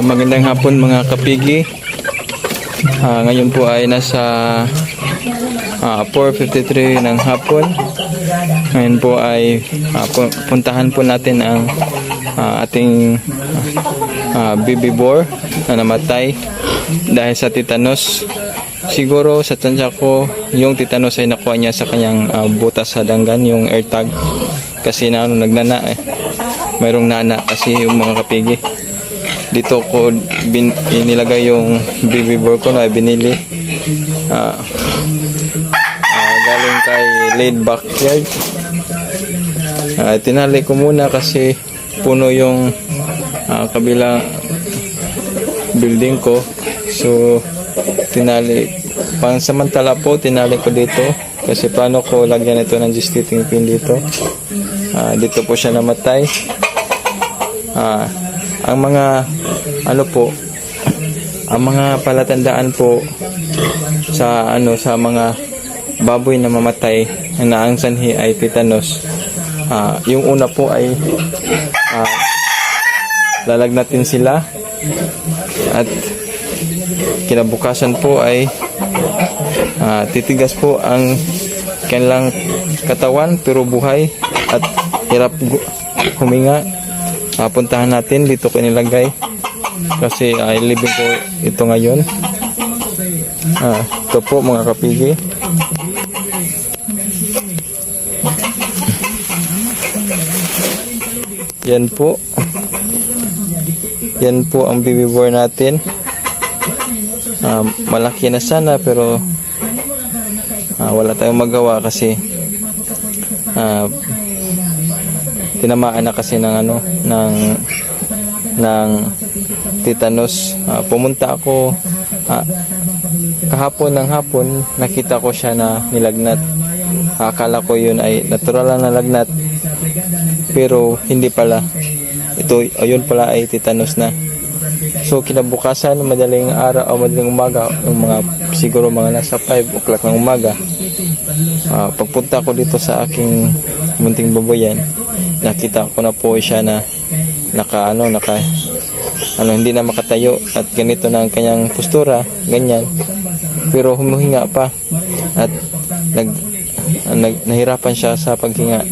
Ah, magandang hapon mga kapigi. Ah, ngayon po ay nasa ah, 4.53 ng hapon. Ngayon po ay pu- puntahan po natin ang ah, ating ah, baby boar na namatay dahil sa tetanus. Siguro sa tansya ko, yung tetanus ay nakuha niya sa kanyang ah, butas sa danggan, yung airtag. Kasi na ano, nagnana eh. Mayroong nana kasi yung mga kapigi dito ko bin, inilagay yung baby boar ko na binili. Ah. Ah, galing kay laid backyard Ah, tinali ko muna kasi puno yung ah, kabila building ko. So tinali pansamantala po tinali ko dito. Kasi plano ko lagyan ito ng gestating pin dito. Ah, dito po siya namatay. Ah, ang mga ano po ang mga palatandaan po sa ano sa mga baboy na mamatay na ang sanhi ay tetanus. Ah, yung una po ay ah, lalagnatin sila at kinabukasan po ay ah, titigas po ang kanilang katawan pero buhay at hirap huminga Papuntahan natin dito ko nilagay kasi ay living ko ito ngayon. Ah, ito po mga kapigi. Yan po. Yan po ang baby boy natin. Ah, malaki na sana pero ah, wala tayong magawa kasi ah, tinamaan na kasi ng ano ng ng tetanus. Ah, pumunta ako ah, kahapon ng hapon nakita ko siya na nilagnat. Akala ko yun ay natural na lagnat pero hindi pala. Ito ayun pala ay tetanus na. So kinabukasan madaling araw o madaling umaga yung mga siguro mga nasa 5 o'clock ng umaga Ah, pagpunta ko dito sa aking munting baboyan nakita ko na po siya na naka ano naka ano hindi na makatayo at ganito na ang kanyang postura ganyan. Pero humuhinga pa at nag, nag nahirapan siya sa paghinga.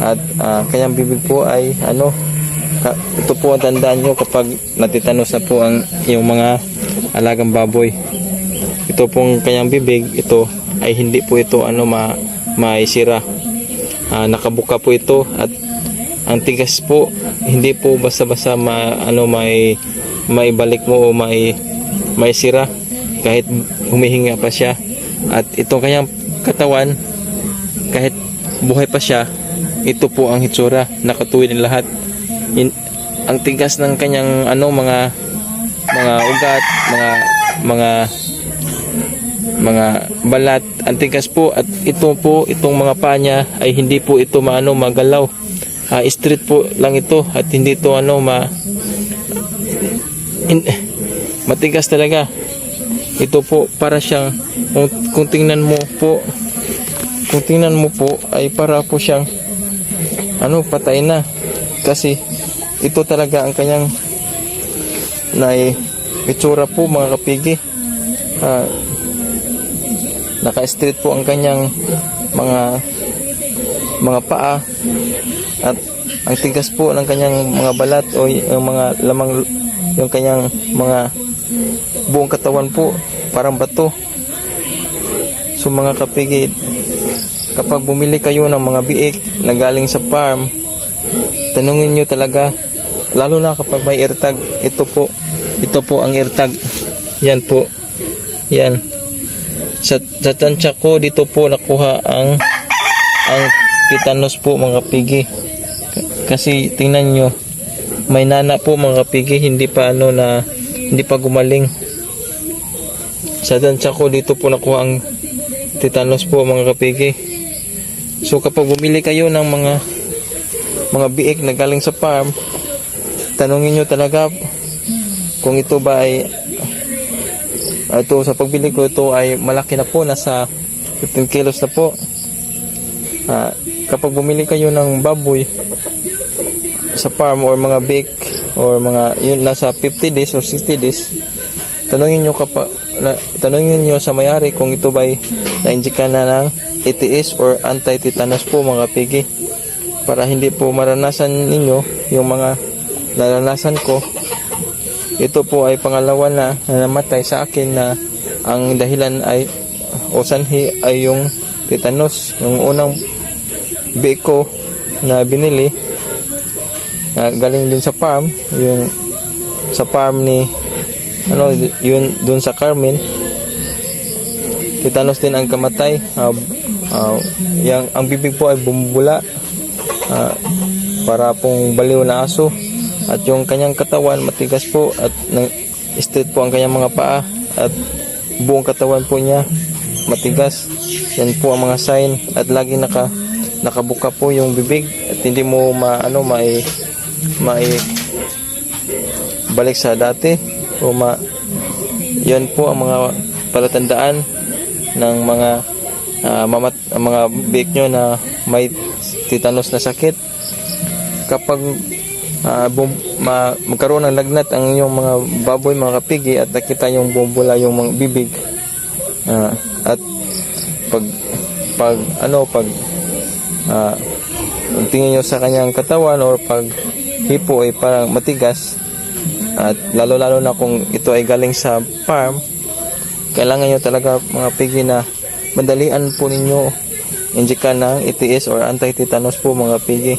At ah, kanyang bibig po ay ano ka, ito po ang tandaan nyo kapag natitanos na po ang yung mga alagang baboy. Ito pong kanyang bibig ito ay hindi po ito ano ma maisira Ah, nakabuka po ito at ang tigas po hindi po basta-basta ma, ano may may balik mo o may may sira kahit humihinga pa siya. At itong kanyang katawan kahit buhay pa siya ito po ang hitsura. Nakatuwid ng lahat. In, ang tigas ng kanyang ano mga mga ugat mga mga mga balat ang tigas po at ito po itong mga panya ay hindi po ito maano magalaw. Ah, straight po lang ito at hindi ito ano ma in, matigas talaga. Ito po para siyang kung, kung tingnan mo po kung tingnan mo po ay para po siyang ano patay na. Kasi ito talaga ang kanyang na itsura po mga kapigi. Ah, naka-straight po ang kanyang mga mga paa. At ang tigas po ng kanyang mga balat o yung mga lamang yung kanyang mga buong katawan po parang bato. So mga kapigid kapag bumili kayo ng mga biik na galing sa farm tanungin nyo talaga lalo na kapag may airtag ito po ito po ang airtag. Yan po. Yan sa, sa tansya ko dito po nakuha ang ang tetanus po mga pigi. Kasi tingnan nyo may nana po mga pigi hindi pa ano na hindi pa gumaling. Sa tansya ko dito po nakuha ang tetanus po mga kapigi so kapag bumili kayo ng mga mga biik na galing sa farm tanungin nyo talaga kung ito ba ay ito sa pagbili ko ito ay malaki na po nasa 15 kilos na po. Ah, kapag bumili kayo ng baboy sa farm or mga bake or mga yun nasa 50 days or 60 days tanungin nyo kapa na, tanungin nyo sa mayari kung ito ba'y na-injectan na ng ATS or anti-tetanus po mga pigi. Para hindi po maranasan ninyo yung mga naranasan ko ito po ay pangalawa na, na namatay sa akin na ang dahilan ay o sanhi ay yung tetanus. Yung unang beko na binili na galing din sa farm yung sa farm ni ano yun dun sa Carmen tetanus din ang kamatay. Uh, uh, yang ang bibig po ay bumubula Ah, para pong baliw na aso at yung kanyang katawan matigas po at straight po ang kanyang mga paa at buong katawan po niya matigas. Yan po ang mga sign at lagi naka nakabuka po yung bibig at hindi mo maano mai mai balik sa dati o ma yan po ang mga palatandaan ng mga ah, mamat mga bake nyo na may tetanus na sakit. Kapag ah, bum, ma, magkaroon ng lagnat ang inyong mga baboy mga kapigi at nakita yung bumubula yung mga bibig. Ah, at pag pag ano pag ang tingin nyo sa kanyang katawan or pag hipo ay parang matigas at lalo lalo na kung ito ay galing sa farm kailangan nyo talaga mga pigi na madalian po ninyo. Injekan ng ETS or anti-tetanus po mga pigi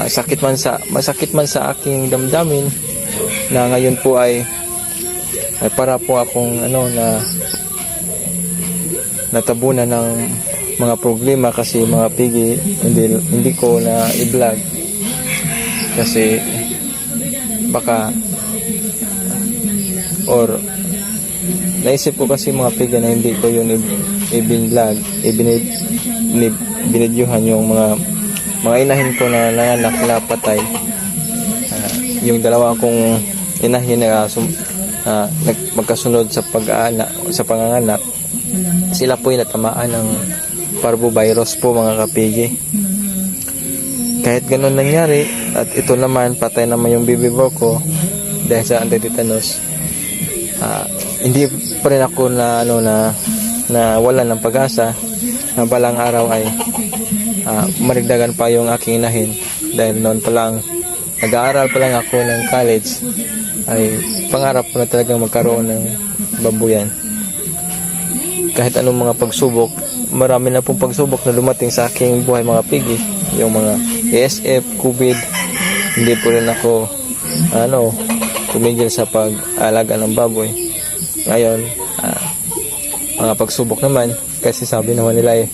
Ah, sakit man sa masakit man sa aking damdamin na ngayon po ay ay para po akong ano na natabunan ng mga problema kasi mga pigi hindi hindi ko na i-vlog. Kasi baka or naisip ko kasi mga pigi na hindi ko yun i-vlog ibinid ni- binidyuhan yung mga mga inahin ko na nanganak na patay Ah, yung dalawa kong inahin na sum- ah, nag- magkasunod sa pag-anak sa panganganak sila po yung natamaan ng parvovirus po mga kapigi. Kahit ganun nangyari at ito naman patay naman yung baby boy ko dahil sa antitetanus ah, hindi pa rin ako na ano na na wala ng pag-asa na balang araw ay ah, marigdagan pa yung aking inahin. Dahil noon pa lang nag-aaral pa lang ako ng college. Ay pangarap ko na talagang magkaroon ng babuyan kahit anong mga pagsubok marami na pong pagsubok na dumating sa aking buhay mga pigi. Yung mga ASF, COVID hindi po rin ako ano tumigil sa pag-alaga ng baboy. Ngayon ah, mga pagsubok naman kasi sabi naman nila eh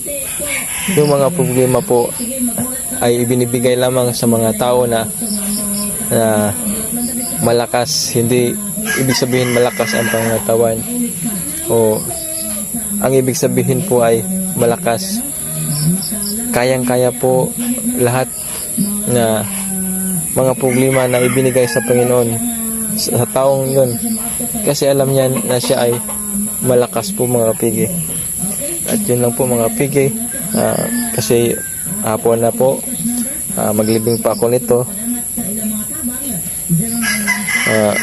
yung mga problema po ay ibinibigay lamang sa mga tao na na malakas. Hindi ibig sabihin malakas ang pangatawan. O ang ibig sabihin po ay malakas. Kayang-kaya po lahat na mga problema na ibinigay sa Panginoon sa taong yun. Kasi alam niya na siya ay malakas po mga pigi. At yun lang po mga pigi Ah, kasi hapon na po. Ah, maglibing pa ako nito. Ah,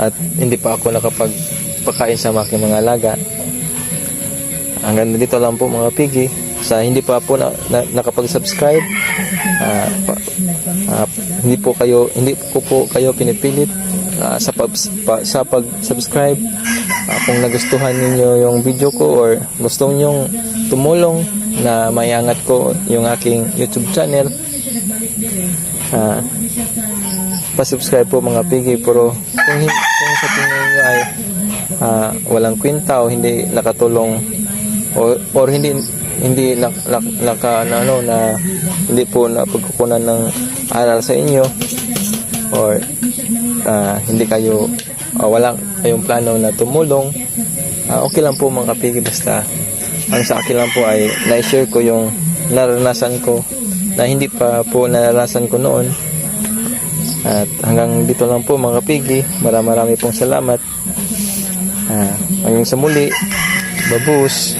at hindi pa ako nakapagpakain sa aking mga alaga. Hanggang dito lang po mga pigi sa hindi pa po na, na, nakapag-subscribe pa- ah, hindi po kayo hindi ko po kayo pinipilit ah, sa pag pa- sa pag-subscribe Ah, kung nagustuhan ninyo yung video ko or gusto niyo tumulong na maiangat ko yung aking YouTube channel ah, pa-subscribe po mga pigi pero kung, kung sa tingin niyo ay ah, walang kwenta o hindi nakatulong o or hindi hindi nak, nak, naka na, ano na hindi po na pagkukunan ng aral sa inyo or ah, hindi kayo ah, wala kayong plano na tumulong. Ah, okay lang po mga kapigi basta ang sa akin lang po ay na-share ko yung naranasan ko na hindi pa po naranasan ko noon. At hanggang dito lang po mga kapigi marami marami pong salamat. Ah, hanggang sa muli. Babus